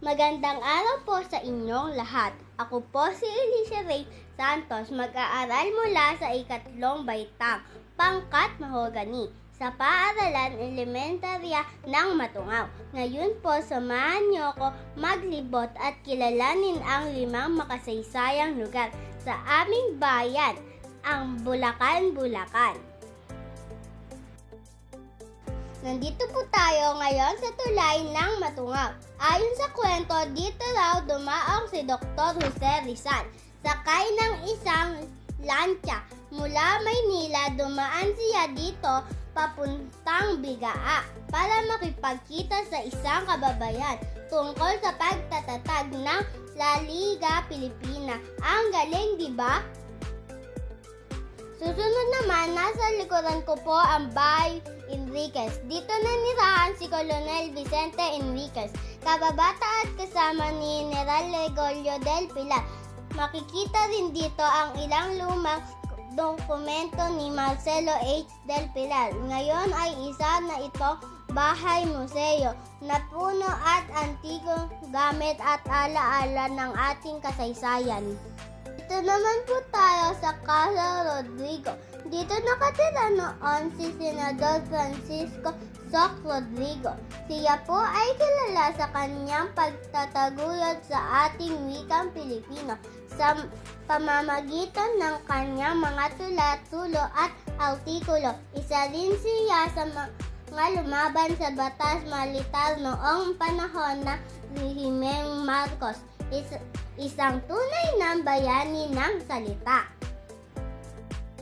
Magandang araw po sa inyong lahat. Ako po si Alicia Ray Santos, mag-aaral mula sa ikatlong baitang, pangkat mahogani, sa paaralan elementarya ng Matungaw. Ngayon po, samahan niyo ako maglibot at kilalanin ang limang makasaysayang lugar sa aming bayan, ang Bulacan, Bulacan. Nandito po tayo ngayon sa tulay ng Matungaw. Ayon sa kwento, dito raw dumaong si Dr. Jose Rizal. Sakay ng isang lancha. Mula Maynila, dumaan siya dito papuntang Bigaa para makipagkita sa isang kababayan tungkol sa pagtatatag ng La Liga Pilipina. Ang galing, di ba? Susunod naman, nasa likuran ko po ang bahay Enriquez. Dito nanirahan si Colonel Vicente Enriquez, kababata at kasama ni General Gregorio del Pilar. Makikita rin dito ang ilang lumang dokumento ni Marcelo H. del Pilar. Ngayon ay isa na ito bahay museo na puno at antigong gamit at alaala ng ating kasaysayan. Dito naman po tayo sa Casa Rodrigo. Dito nakatira noon si Senador Francisco Soc Rodrigo. Siya po ay kilala sa kanyang pagtataguyod sa ating wikang Pilipino sa pamamagitan ng kanyang mga tula, tulo at artikulo. Isa rin siya sa mga lumaban sa batas militar noong panahon na Rehimeng Marcos. Is- isang tunay na bayani ng salita.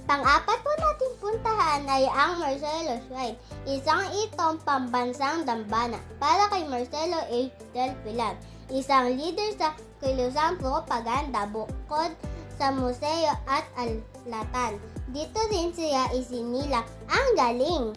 Pang-apat po natin puntahan ay ang Marcelo Shrine. Isang itong pambansang dambana para kay Marcelo A. Del Pilar. Isang leader sa kilusang propaganda bukod sa museo at alatan. Dito din siya isinila ang galing.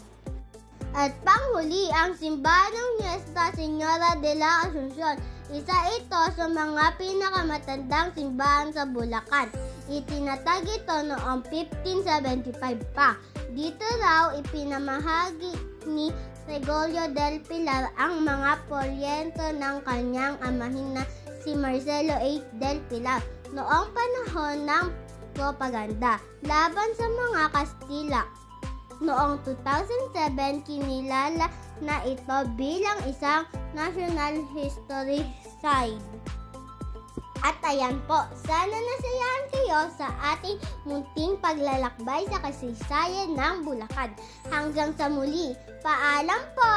At panghuli, ang simbahan ng Nuestra Señora de la Asunción. Isa ito sa mga pinakamatandang simbahan sa Bulacan. Itinatag ito noong 1575 pa. Dito raw ipinamahagi ni Gregorio del Pilar ang mga poryento ng kanyang amahin na si Marcelo A. del Pilar noong panahon ng propaganda laban sa mga Kastila. Noong 2007, kinilala na ito bilang isang National History Site. At ayan po, sana nasayahan kayo sa ating munting paglalakbay sa kasaysayan ng Bulacan. Hanggang sa muli, paalam po!